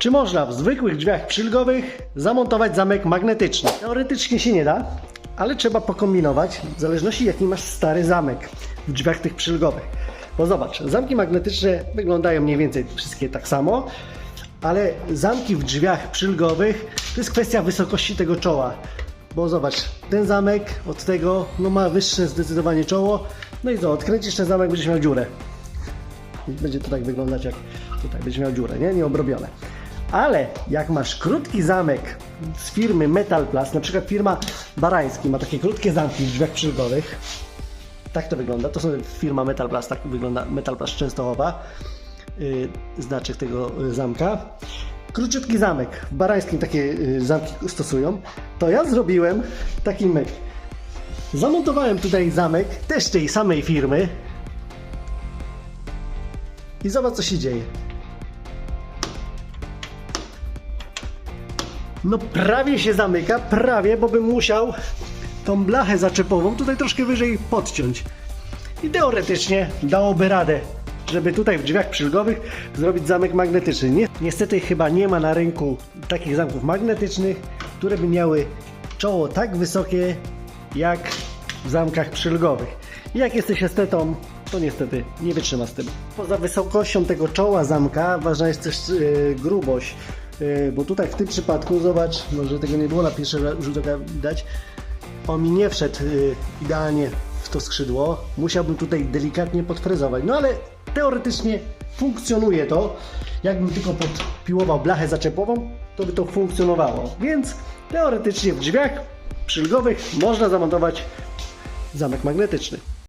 Czy można w zwykłych drzwiach przylgowych zamontować zamek magnetyczny? Teoretycznie się nie da, ale trzeba pokombinować w zależności jaki masz stary zamek w drzwiach tych przylgowych. Bo zobacz, zamki magnetyczne wyglądają mniej więcej wszystkie tak samo, ale zamki w drzwiach przylgowych to jest kwestia wysokości tego czoła. Bo zobacz, ten zamek od tego no ma wyższe zdecydowanie czoło. No i co, odkręcisz ten zamek, będziesz miał dziurę. Będzie to tak wyglądać jak tutaj, będziesz miał dziurę, nie? Nieobrobione. Ale jak masz krótki zamek z firmy Metalplast, na przykład firma Barański ma takie krótkie zamki w drzwiach przylgowych, tak to wygląda. To są firma Metalplast, tak wygląda Metalplast Częstochowa. Yy, znaczek tego y, zamka. Króciutki zamek. W Barańskim takie y, zamki stosują. To ja zrobiłem taki myk. Zamontowałem tutaj zamek też tej samej firmy. I zobacz co się dzieje. No prawie się zamyka, prawie, bo bym musiał tą blachę zaczepową tutaj troszkę wyżej podciąć. I teoretycznie dałoby radę, żeby tutaj w drzwiach przylgowych zrobić zamek magnetyczny. Nie, niestety chyba nie ma na rynku takich zamków magnetycznych, które by miały czoło tak wysokie jak w zamkach przylgowych. Jak jesteś estetą, to niestety nie wytrzyma z tym. Poza wysokością tego czoła zamka ważna jest też yy, grubość. Yy, bo tutaj w tym przypadku, zobacz, może tego nie było na pierwszy rzut oka widać, on mi nie wszedł y, idealnie w to skrzydło. Musiałbym tutaj delikatnie podfrezować. No ale teoretycznie funkcjonuje to. Jakbym tylko podpiłował blachę zaczepową, to by to funkcjonowało. Więc teoretycznie w drzwiach przylgowych można zamontować zamek magnetyczny.